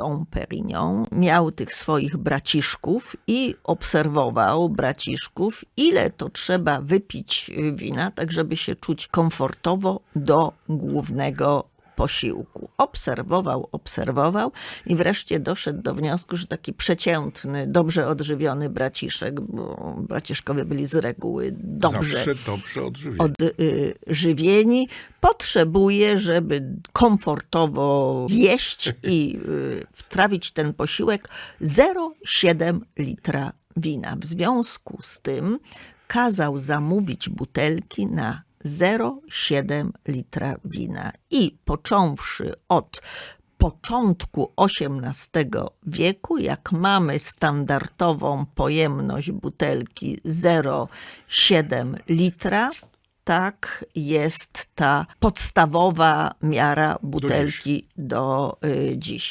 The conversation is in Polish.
Dom Perignon, miał tych swoich braciszków i obserwował braciszków, ile to trzeba wypić y, wina, tak żeby się czuć komfortowo do głównego posiłku. Obserwował, obserwował i wreszcie doszedł do wniosku, że taki przeciętny, dobrze odżywiony braciszek, bo braciszkowie byli z reguły dobrze Zawsze dobrze odżywieni. odżywieni, potrzebuje, żeby komfortowo jeść i y, trawić ten posiłek 0,7 litra wina. W związku z tym kazał zamówić butelki na 0,7 litra wina. I począwszy od początku XVIII wieku, jak mamy standardową pojemność butelki 0,7 litra, tak jest ta podstawowa miara butelki do, y, dziś.